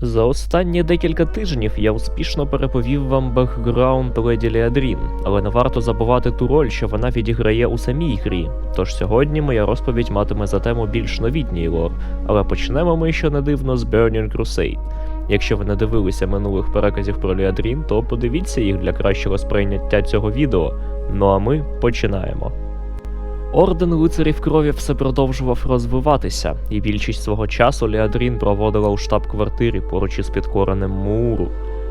За останні декілька тижнів я успішно переповів вам бекграунд леді Леадрін, але не варто забувати ту роль, що вона відіграє у самій грі. Тож сьогодні моя розповідь матиме за тему більш новітній лор, але почнемо ми, що не дивно, з Burning Crusade. Якщо ви не дивилися минулих переказів про Леадрін, то подивіться їх для кращого сприйняття цього відео. Ну а ми починаємо. Орден лицарів крові все продовжував розвиватися, і більшість свого часу Леадрін проводила у штаб-квартирі поруч із підкореним Мууру.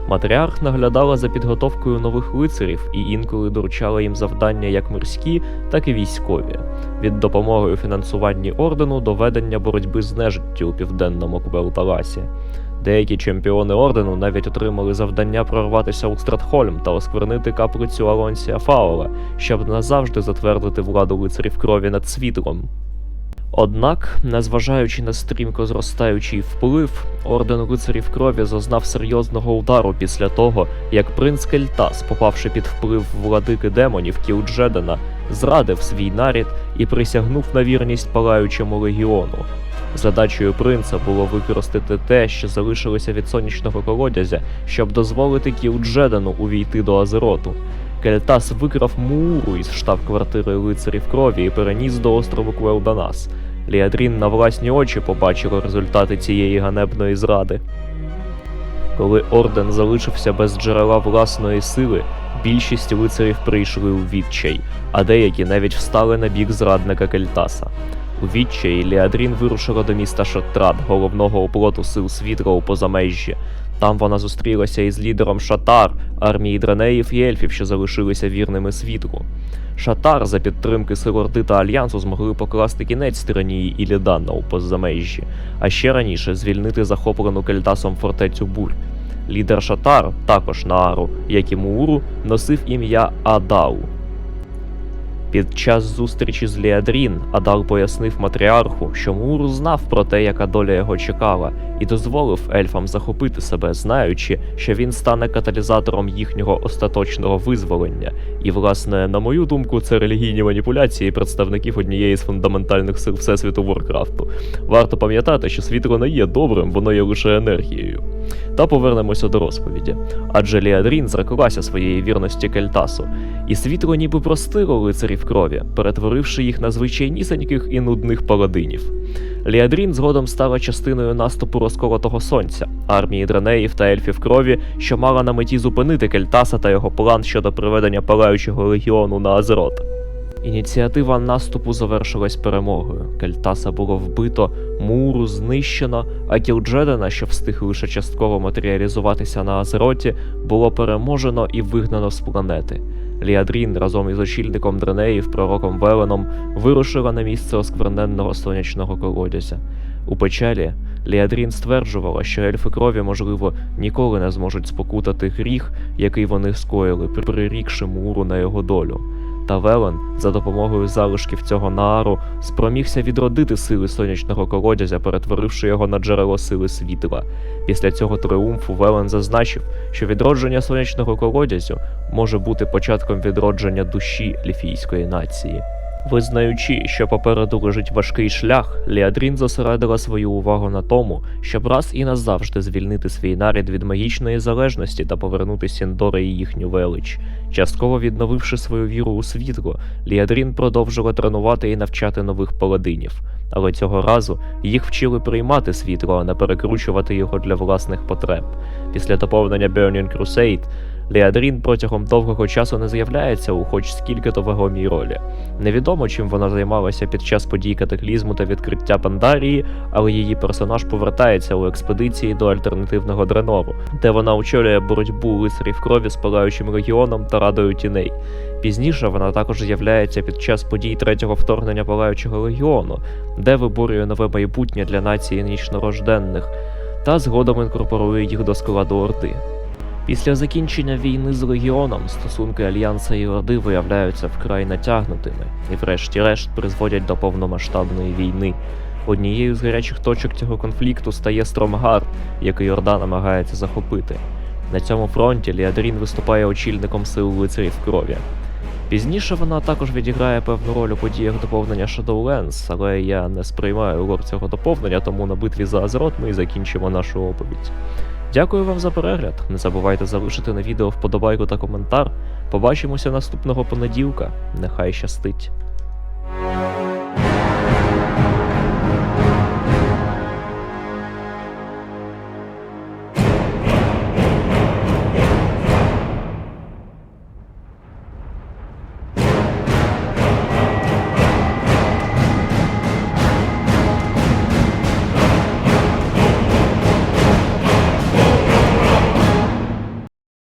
Матріарх наглядала за підготовкою нових лицарів і інколи доручала їм завдання як морські, так і військові, від допомоги у фінансуванні ордену до ведення боротьби з нежиттю у південному Квелталасі. Деякі чемпіони ордену навіть отримали завдання прорватися у Стратхольм та осквернити каплицю Алонсія Фаула, щоб назавжди затвердити владу лицарів крові над світлом. Однак, незважаючи на стрімко зростаючий вплив, орден лицарів крові зазнав серйозного удару після того, як принц Кельтас, попавши під вплив владики демонів Кілджедена, зрадив свій нарід і присягнув на вірність палаючому легіону. Задачею принца було використати те, що залишилося від сонячного колодязя, щоб дозволити Кілджедену увійти до Азероту. Кельтас викрав Мууру із штаб-квартири лицарів крові і переніс до острову Квелданас. Ліадрін на власні очі побачила результати цієї ганебної зради. Коли орден залишився без джерела власної сили, більшість лицарів прийшли у відчай, а деякі навіть встали на бік зрадника Кельтаса. У відчаї Ліадрін вирушила до міста Шатрат, головного оплоту сил світла у позамежжі. Там вона зустрілася із лідером Шатар, армії дренеїв і ельфів, що залишилися вірними світлу. Шатар за підтримки сил Орди та Альянсу змогли покласти кінець тиранії Ілідана у позамежжі, а ще раніше звільнити захоплену Кельтасом фортецю Буль. Лідер Шатар, також Наару, як і Мууру, носив ім'я Адау. Під час зустрічі з Ліадрін Адал пояснив матріарху, що Мур знав про те, яка доля його чекала, і дозволив ельфам захопити себе, знаючи, що він стане каталізатором їхнього остаточного визволення. І, власне, на мою думку, це релігійні маніпуляції представників однієї з фундаментальних сил Всесвіту Воркрафту. Варто пам'ятати, що світло не є добрим, воно є лише енергією. Та повернемося до розповіді. Адже Ліадрін зреклася своєї вірності Кельтасу, і світло ніби простило лицарів крові, перетворивши їх на звичайнісеньких і нудних паладинів. Ліадрін згодом стала частиною наступу розколотого сонця, армії дренеїв та ельфів крові, що мала на меті зупинити Кельтаса та його план щодо приведення палаючого легіону на Азерот. Ініціатива наступу завершилась перемогою. Кельтаса було вбито, Муру знищено, а Кілджедена, що встиг лише частково матеріалізуватися на Азероті, було переможено і вигнано з планети. Ліадрін разом із очільником Дренеїв, пророком Веленом, вирушила на місце оскверненного сонячного колодязя. У печалі Ліадрін стверджувала, що ельфи крові, можливо, ніколи не зможуть спокутати гріх, який вони скоїли, прирікши Муру на його долю. Та Велен, за допомогою залишків цього наару, спромігся відродити сили сонячного колодязя, перетворивши його на джерело сили світла. Після цього триумфу Велен зазначив, що відродження сонячного колодязю може бути початком відродження душі ліфійської нації. Визнаючи, що попереду лежить важкий шлях, Ліадрін зосередила свою увагу на тому, щоб раз і назавжди звільнити свій нарід від магічної залежності та повернути Сіндора і їхню велич. Частково відновивши свою віру у світло, Ліадрін продовжила тренувати і навчати нових паладинів. Але цього разу їх вчили приймати світло, а не перекручувати його для власних потреб. Після доповнення Burning Crusade Леадрін протягом довгого часу не з'являється у хоч скільки-то вагомій ролі. Невідомо, чим вона займалася під час подій катаклізму та відкриття Пандарії, але її персонаж повертається у експедиції до альтернативного Дренору, де вона очолює боротьбу лицарів крові з палаючим легіоном та радою тіней. Пізніше вона також з'являється під час подій третього вторгнення палаючого легіону, де виборює нове майбутнє для нації нічнорожденних, та згодом інкорпорує їх до складу Орди. Після закінчення війни з легіоном стосунки Альянса і Орди виявляються вкрай натягнутими і, врешті-решт, призводять до повномасштабної війни. Однією з гарячих точок цього конфлікту стає Стромгард, який Орда намагається захопити. На цьому фронті Ліадрін виступає очільником сил лицарів крові. Пізніше вона також відіграє певну роль у подіях доповнення Shadowlands, але я не сприймаю лор цього доповнення, тому на битві за Азерот ми і закінчимо нашу оповідь. Дякую вам за перегляд. Не забувайте залишити на відео вподобайку та коментар. Побачимося наступного понеділка. Нехай щастить.